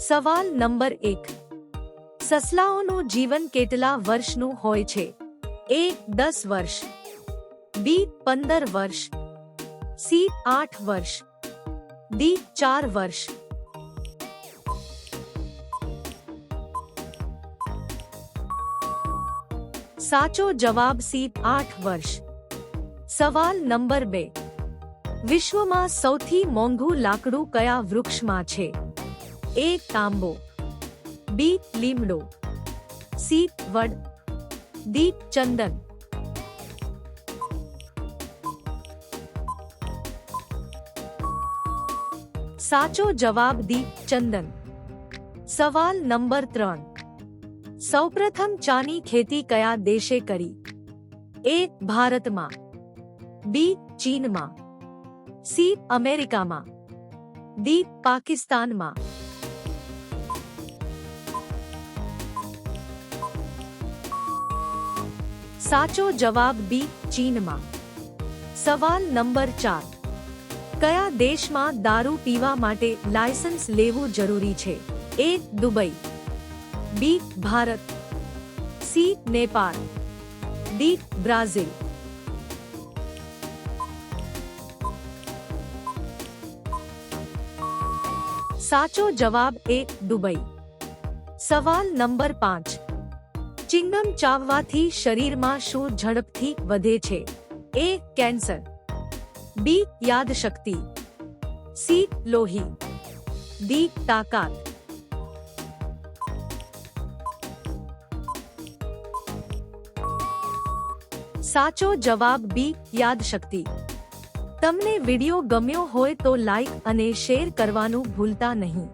સવાલ નંબર એક. સસલાઓનું જીવન કેટલા વર્ષનું હોય છે? એ દસ વર્ષ. બી પંદર વર્ષ. સી આઠ વર્ષ. ડી ચાર વર્ષ. સાચો જવાબ સી આઠ વર્ષ. સવાલ નંબર બે. વિશ્વમાં સૌથી મોંઘું લાકડું કયા વૃક્ષમાં છે? એ તાંબો બી લીમડો સી વડ ડી ચંદન સાચો જવાબ દી ચંદન સવાલ નંબર ત્રણ સૌપ્રથમ ચાની ખેતી કયા દેશે કરી એ ભારતમાં બી ચીનમાં સી અમેરિકામાં ડી પાકિસ્તાનમાં સાચો જવાબ બી ચીનમાં. સવાલ નંબર ચાર. કયા દેશમાં દારૂ પીવા માટે લાયસન્સ લેવું જરૂરી છે? A Dubai. B Bharat. C Nepal. D Brazil. સાચો જવાબ એ દુબઈ. સવાલ નંબર પાંચ. ચિંગમ ચાવવાથી શરીરમાં શું ઝડપથી વધે છે એ કેન્સર બી યાદશક્તિ સી લોહી ડી તાકાત સાચો જવાબ બી યાદશક્તિ તમને વિડિયો ગમ્યો હોય તો લાઈક અને શેર કરવાનું ભૂલતા નહીં